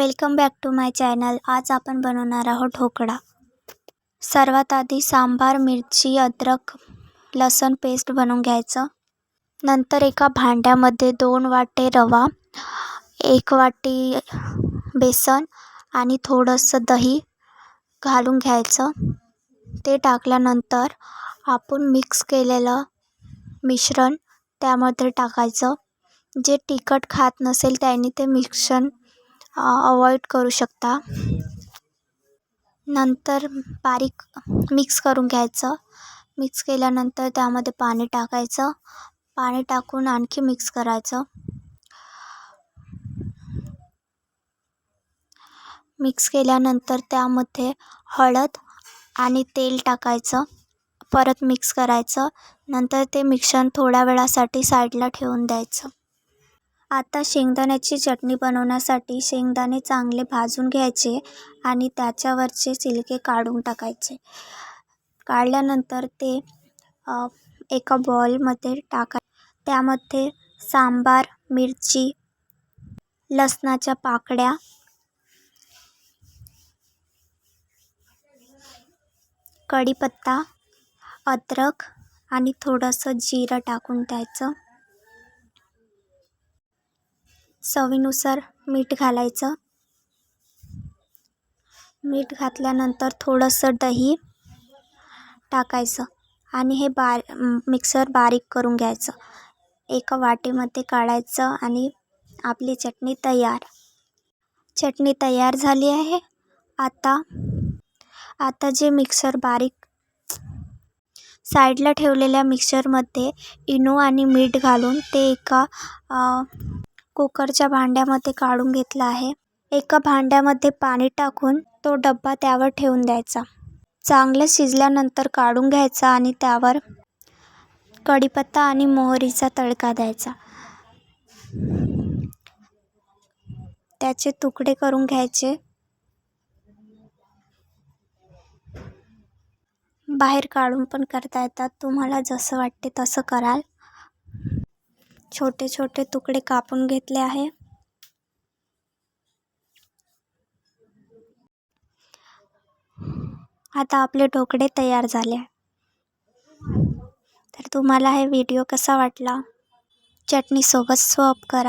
Welcome back to my channel. आज आपण बनवणार आहोत ढोकळा. सर्वात आधी सांबार मिरची अद्रक लसूण पेस्ट बनवून घ्यायचं. नंतर एका भांड्यामध्ये दोन वाटे रवा एक वाटी बेसन आणि थोडंसं दही घालून घ्यायचं. ते टाकल्यानंतर आपण मिक्स केलेलं मिश्रण त्यामध्ये टाकायचं. जे तिखट खात नसेल त्यांनी ते मिश्रण अवॉइड करू शकता. नंतर बारीक मिक्स करून घ्यायचं. मिक्स केल्यानंतर त्यामध्ये पाणी टाकायचं. पाणी टाकून आणखी मिक्स करायचं. मिक्स केल्यानंतर त्यामध्ये हळद आणि तेल टाकायचं. परत मिक्स करायचं. नंतर ते मिश्रण थोड्या वेळासाठी साईडला ठेवून द्यायचं. आता शेंगदाण्याची चटणी बनवण्यासाठी शेंगदाणे चांगले भाजून घ्यायचे आणि त्याच्यावरचे सिलके काढून टाकायचे. काढल्यानंतर ते एका बॉलमध्ये टाका. त्यामध्ये सांबार मिरची लसणाच्या पाकळ्या कढीपत्ता अद्रक आणि थोडंसं जिरं टाकून द्यायचं. चवीनुसार मीठ घालायचं. मीठ घातल्यानंतर थोडंसं दही टाकायचं आणि हे बार मिक्सर बारीक करून घ्यायचं. एका वाटीमध्ये काढायचं आणि आपली चटणी तयार. चटणी तयार झाली आहे. आता आता जे मिक्सर बारीक साईडला ठेवलेल्या मिक्सरमध्ये इनो आणि मीठ घालून ते एका कुकरच्या भांड्यामध्ये काढून घेतलं आहे. एका भांड्यामध्ये पाणी टाकून तो डबा त्यावर ठेवून द्यायचा. चांगलं शिजल्यानंतर काढून घ्यायचा आणि त्यावर कढीपत्ता आणि मोहरीचा तडका द्यायचा. त्याचे तुकडे करून घ्यायचे. बाहेर काढून पण करता येतात. तुम्हाला जसं वाटते तसं कराल. छोटे छोटे तुकडे कापून घेतले आहे. आता आपले ढोकळे तयार झाले. तर तुम्हाला हे व्हिडिओ कसा वाटला? चटणीसोबत स्वप करा.